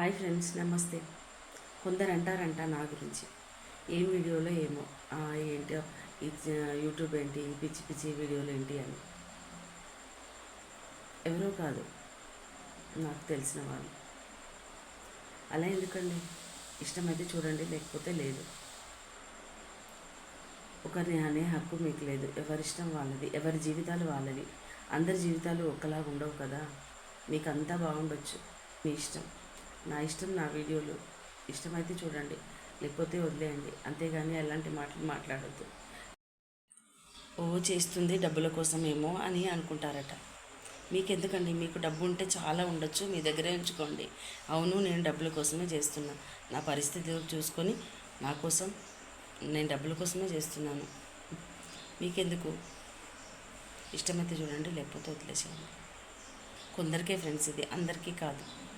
Hi friends నమస్తే. కొందరు అంటారంట నా గురించి. ఏం వీడియోలో ఏమో ఏంటి యూట్యూబ్ ఏంటి పిచ్చి పిచ్చి వీడియోలు ఏంటి అని. ఎవరో కాదు నాకు తెలిసిన వాళ్ళు. అలా ఎందుకండి? ఇష్టమైతే చూడండి లేకపోతే లేదు. ఒకరిని అనే హక్కు మీకు లేదు. ఎవరిష్టం వాళ్ళది ఎవరి జీవితాలు వాళ్ళది. అందరి జీవితాలు ఒకలాగా ఉండవు కదా. మీకు అంతా బాగుండొచ్చు మీ ఇష్టం. నా ఇష్టం నా వీడియోలు. ఇష్టమైతే చూడండి లేకపోతే వదిలేయండి. అంతేగాని అలాంటి మాటలు మాట్లాడద్దు. ఓ చేస్తుంది డబ్బుల కోసమేమో అని అనుకుంటారట. మీకెందుకండి? మీకు డబ్బు ఉంటే చాలా ఉండొచ్చు మీ దగ్గరే ఉంచుకోండి. అవును నేను డబ్బుల కోసమే చేస్తున్నా. నా పరిస్థితి చూసుకొని నా కోసం నేను డబ్బుల కోసమే చేస్తున్నాను. మీకెందుకు? ఇష్టమైతే చూడండి లేకపోతే వదిలేసేయండి. కొందరికే ఫ్రెండ్స్ ఇది అందరికీ కాదు.